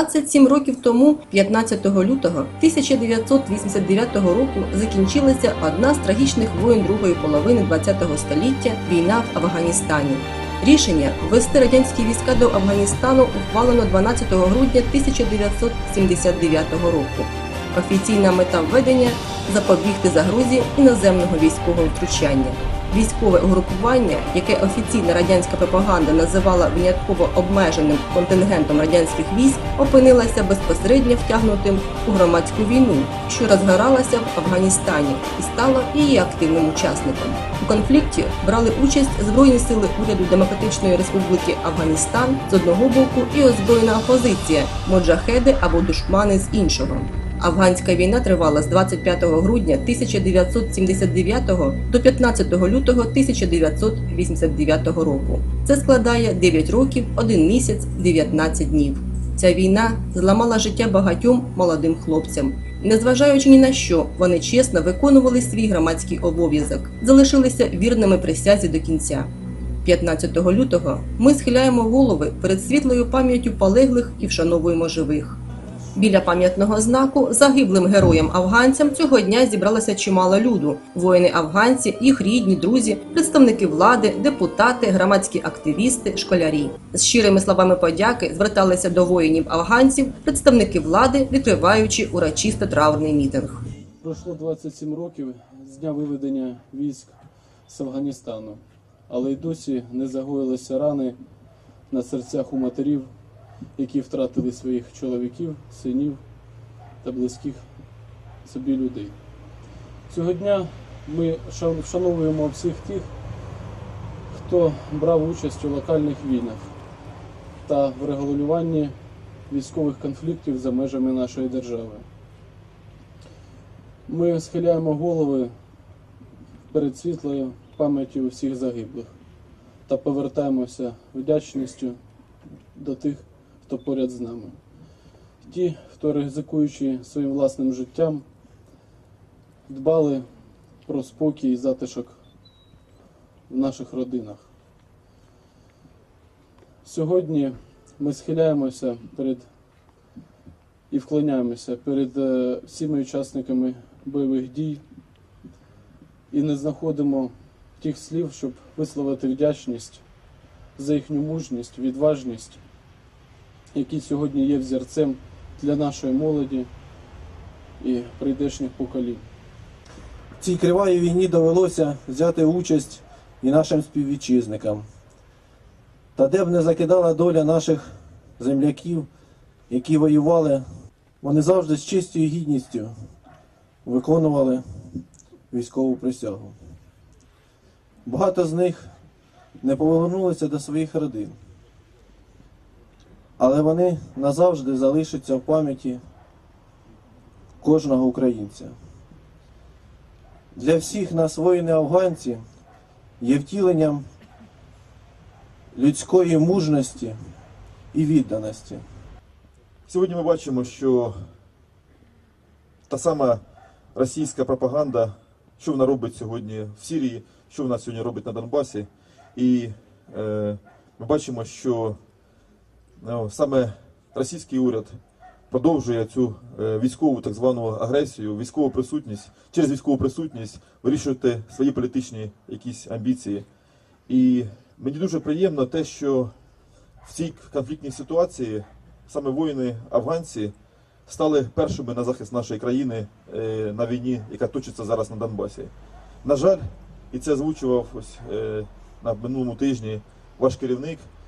27 років тому, 15 лютого 1989 року, закінчилася одна з трагічних воєн другої половини ХХ століття війна в Афганістані. Рішення ввести радянські війська до Афганістану ухвалено 12 грудня 1979 року. Офіційна мета введення запобігти загрозі іноземного військового втручання. Військове угрупування, яке офіційна радянська пропаганда називала винятково обмеженим контингентом радянських військ, опинилося безпосередньо втягнутим у громадську війну, що розгоралася в Афганістані, і стало її активним учасником. У конфлікті брали участь Збройні сили уряду Демократичної Республіки Афганістан з одного боку і озброєна опозиція моджахеди або душмани з іншого. Афганська війна тривала з 25 грудня 1979 до 15 лютого 1989 року. Це складає 9 років, 1 місяць, 19 днів. Ця війна зламала життя багатьом молодим хлопцям. Незважаючи ні на що, вони чесно виконували свій громадський обов'язок, залишилися вірними присязі до кінця. 15 лютого ми схиляємо голови перед світлою пам'яттю полеглих і вшановуємо живих. Біля пам'ятного знаку загиблим героям-афганцям цього дня зібралося чимало люду: воїни-афганці, їх рідні, друзі, представники влади, депутати, громадські активісти, школярі. З щирими словами подяки зверталися до воїнів-афганців, представники влади, відкриваючи урочисто траурний мітинг. Пройшло 27 років з дня виведення військ з Афганістану, але й досі не загоїлися рани на серцях у матерів, які втратили своїх чоловіків, синів та близьких собі людей. Цього дня ми вшановуємо всіх тих, хто брав участь у локальних війнах та врегулюванні військових конфліктів за межами нашої держави. Ми схиляємо голови перед світлою пам'яттю всіх загиблих та повертаємося вдячністю до тих, хто поряд з нами. Ті, хто ризикуючи своїм власним життям, дбали про спокій і затишок в наших родинах. Сьогодні ми схиляємося перед і вклоняємося перед е, всіми учасниками бойових дій і не знаходимо тих слів, щоб висловити вдячність за їхню мужність, відважність, які сьогодні є взірцем для нашої молоді і прийдешніх поколінь. В цій кривавій війні довелося взяти участь і нашим співвітчизникам. Та де б не закидала доля наших земляків, які воювали, вони завжди з честю і гідністю виконували військову присягу. Багато з них не повернулися до своїх родин, але вони назавжди залишаться в пам'яті кожного українця. Для всіх нас воїни-афганці є втіленням людської мужності і відданості. Сьогодні ми бачимо, що та сама російська пропаганда, що вона робить сьогодні в Сирії, що вона сьогодні робить на Донбасі. І е, ми бачимо, що саме російський уряд продовжує цю е, військову так звану агресію, військову присутність, через військову присутність вирішувати свої політичні якісь амбіції. І мені дуже приємно те, що в цій конфліктній ситуації саме воїни афганці стали першими на захист нашої країни е, на війні, яка точиться зараз на Донбасі. На жаль, і це озвучував ось е, на минулому тижні ваш керівник е,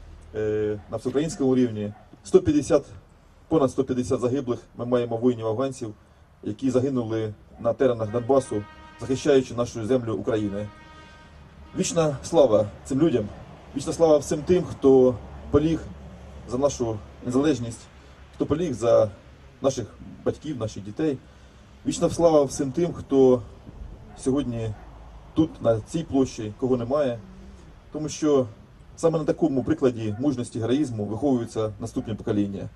на всеукраїнському рівні. 150, понад 150 загиблих ми маємо воїнів афганців, які загинули на теренах Донбасу, захищаючи нашу землю України. Вічна слава цим людям, вічна слава всім тим, хто поліг за нашу незалежність, хто поліг за наших батьків, наших дітей. Вічна слава всім тим, хто сьогодні тут, на цій площі, кого немає. Тому що саме на такому прикладі мужності, героїзму виховуються наступні покоління.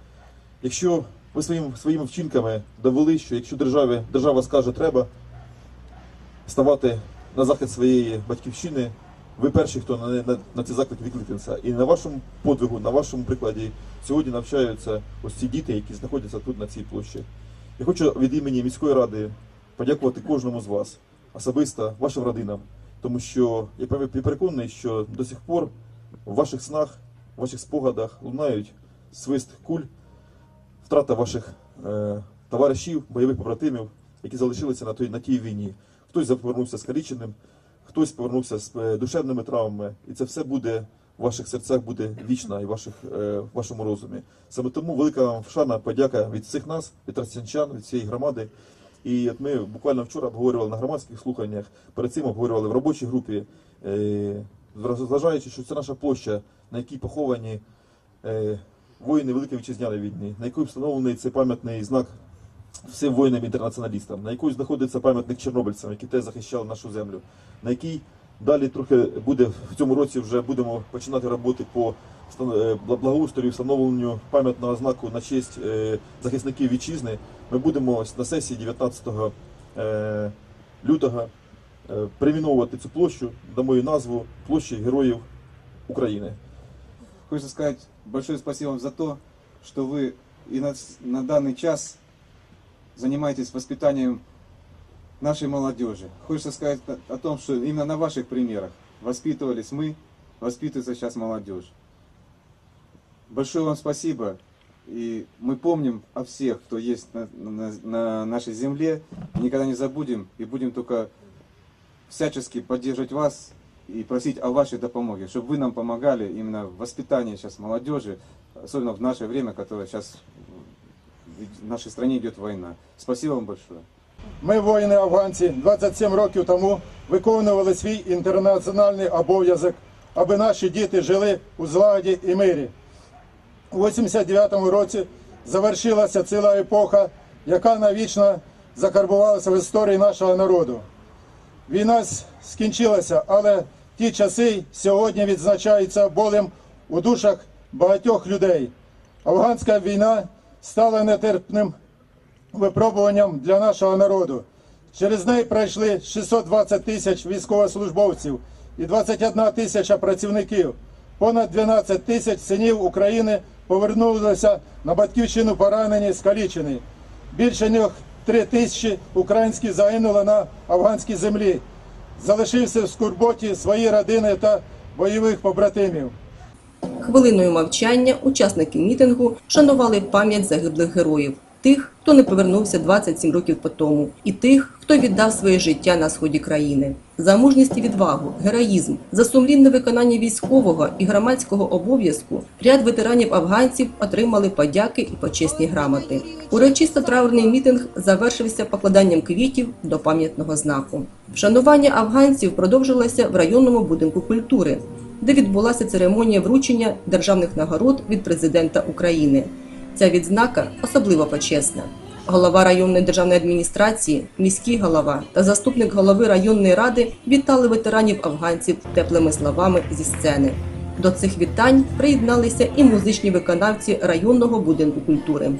Якщо ви своїм, своїми вчинками довели, що якщо державі, держава скаже треба ставати на захист своєї батьківщини, Ви перші, хто на, на, на ці заклики відкликнеться. І на вашому подвигу, на вашому прикладі сьогодні навчаються ось ці діти, які знаходяться тут на цій площі. Я хочу від імені міської ради подякувати кожному з вас, особисто вашим родинам, тому що я переконаний, що до сих пор в ваших снах, в ваших спогадах лунають свист куль, втрата ваших е, товаришів, бойових побратимів, які залишилися на, той, на тій війні. Хтось повернувся скаліченим, хтось повернувся з е, душевними травмами, і це все буде в ваших серцях буде вічно і в ваших, е, в вашому розумі. Саме тому велика вам шана, подяка від всіх нас, від тростянчан, від цієї громади. І от ми буквально вчора обговорювали на громадських слуханнях, перед цим обговорювали в робочій групі, е, зважаючи, що це наша площа, на якій поховані е, воїни Великої Вітчизняної війни, на якій встановлений цей пам'ятний знак всім воїнам-інтернаціоналістам, на якій знаходиться пам'ятник чорнобильцям, які теж захищали нашу землю, на якій далі трохи буде в цьому році вже будемо починати роботи по е, бла- благоустрою, встановленню пам'ятного знаку на честь е, захисників вітчизни. Ми будемо на сесії 19 е, лютого перейменовувати цю площу, дамо їй назву площі Героїв України. Хочется сказать большое спасибо вам за то, что вы и на, с- на данный час занимаетесь воспитанием нашей молодежи. Хочется сказать о- о том, что именно на ваших примерах воспитывались мы, воспитывается сейчас молодежь. Большое вам спасибо. И мы помним о всех, кто есть на, на- на нашей земле. Никогда не забудем и будем только всячески поддерживать вас и просить о вашей допомоге, чтобы вы нам помогали именно в воспитании сейчас молодежи, особенно в наше время, которое сейчас в нашей стране идет война. Спасибо вам большое. Ми, воїни-афганці, 27 років тому виконували свій інтернаціональний обов'язок, аби наші діти жили у злагоді і мирі. У 89-му році завершилася ціла епоха, яка навічно закарбувалася в історії нашого народу. Війна скінчилася, але ті часи сьогодні відзначаються болем у душах багатьох людей. Афганська війна стала нетерпним випробуванням для нашого народу. Через неї пройшли 620 тисяч військовослужбовців і 21 тисяча працівників. Понад 12 тисяч синів України повернулися на батьківщину поранені, скалічені. Більше ніж 3 тисячі українських загинуло на афганській землі. Залишився в скорботі свої родини та бойових побратимів. Хвилиною мовчання учасники мітингу шанували пам'ять загиблих героїв, тих, хто не повернувся 27 років по тому, і тих, хто віддав своє життя на сході країни. За мужність і відвагу, героїзм, за сумлінне виконання військового і громадського обов'язку ряд ветеранів афганців отримали подяки і почесні грамоти. Урочисто траурний мітинг завершився покладанням квітів до пам'ятного знаку. Вшанування афганців продовжилося в районному будинку культури, де відбулася церемонія вручення державних нагород від президента України. Ця відзнака особливо почесна. Голова районної державної адміністрації, міський голова та заступник голови районної ради вітали ветеранів афганців теплими словами зі сцени. До цих вітань приєдналися і музичні виконавці районного будинку культури.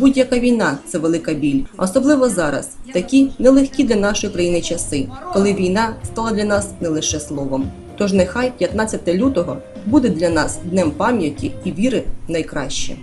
Будь-яка війна це велика біль, особливо зараз, такі нелегкі для нашої країни часи, коли війна стала для нас не лише словом. Тож нехай 15 лютого буде для нас днем пам'яті і віри в найкраще.